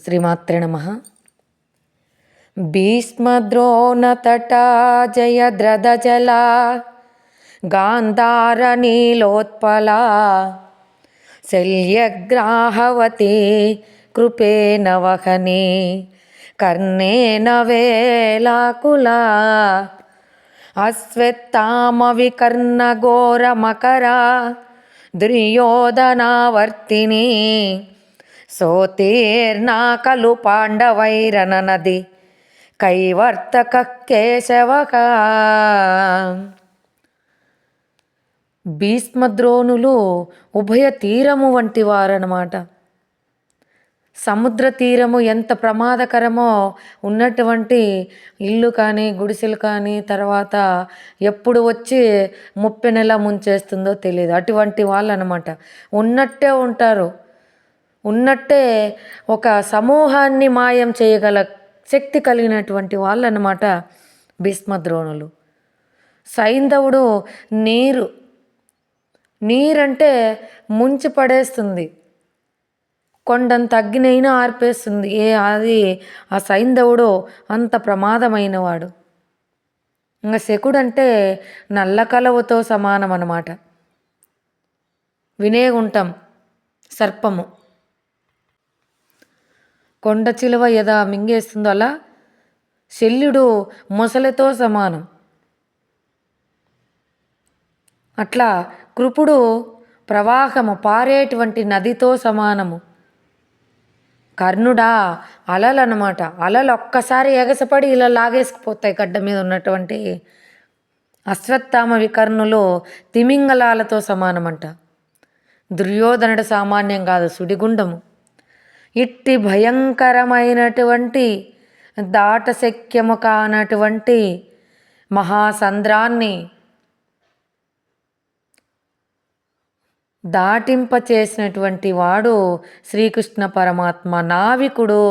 శ్రీమాత్రే నమ. భీష్మద్రోణతటా జయద్రథజలా గాంధారనీలోత్పలా శల్యగ్రాహవతి కృపేణ వహని కర్ణేన వేలాకులా అశ్వత్థామవికర్ణఘోరమకరా దుర్యోధనావర్తిని సోతీర్ణా ఖలు పాండవైరననది కైవర్తక కేశవక. భీష్మద్రోణులు ఉభయ తీరము వంటి వారనమాట సముద్ర తీరము ఎంత ప్రమాదకరమో ఉన్నటువంటి ఇల్లు కానీ గుడిసెలు కానీ తర్వాత ఎప్పుడు వచ్చి ముప్పెనెలా ముంచేస్తుందో తెలియదు అటువంటి వాళ్ళు అనమాట ఉన్నట్టే ఉంటారు. ఉన్నట్టే ఒక సమూహాన్ని మాయం చేయగల శక్తి కలిగినటువంటి వాళ్ళు అనమాట భీష్మద్రోణులు సైంధవుడు నీరు నీరంటే ముంచి పడేస్తుంది. కొండంత అగ్నినైనా ఆర్పేస్తుంది. ఏ అది ఆ సైంధవుడు అంత ప్రమాదమైనవాడు. ఇంకా శకుడంటే నల్ల కలవతో సమానం అన్నమాట వినేగుంటాం సర్పము. కొండ చిలువ ఎదా మింగేస్తుందో అలా శల్యుడు మొసలితో సమానం. అట్లా కృపుడు ప్రవాహము పారేటువంటి నదితో సమానము. కర్ణుడా అలలు అనమాట అలలు ఒక్కసారి ఎగసపడి ఇలా లాగేసుకుపోతాయి గడ్డ మీద ఉన్నటువంటి అశ్వత్థామ వికర్ణులు తిమింగలాలతో సమానమంట. దుర్యోధనుడు సామాన్యం కాదు సుడిగుండము. ఇట్టి భయంకరమైనటువంటి దాటశక్యము కానటువంటి మహాసంద్రాన్ని దాటింపచేసినటువంటి వాడు శ్రీకృష్ణ పరమాత్మ నావికుడు.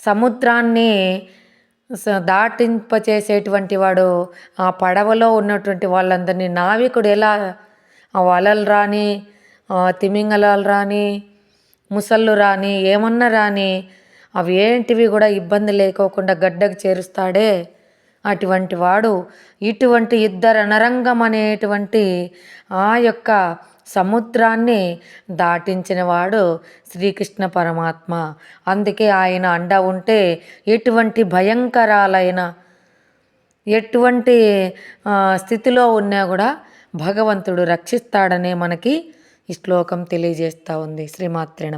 సముద్రాన్ని దాటింప దాటింపచేసేటువంటి వాడు ఆ పడవలో ఉన్నటువంటి వాళ్ళందరినీ నావికుడు ఎలా? ఆ వలలు రాని తిమింగలాలు రాని ముసళ్ళు రాని ఏమన్నా రాని అవి ఏంటివి కూడా ఇబ్బంది లేకోకుండా గడ్డకు చేరుస్తాడే అటువంటి వాడు. ఇటువంటి ఇద్దరు అనరంగం అనేటువంటి ఆ యొక్క సముద్రాన్ని దాటించిన వాడు శ్రీకృష్ణ పరమాత్మ. అందుకే ఆయన అండ ఉంటే ఎటువంటి భయంకరాలైన ఎటువంటి స్థితిలో ఉన్నా కూడా భగవంతుడు రక్షిస్తాడనే మనకి ఈ శ్లోకం తెలియజేస్తూ ఉంది. శ్రీమాత్రే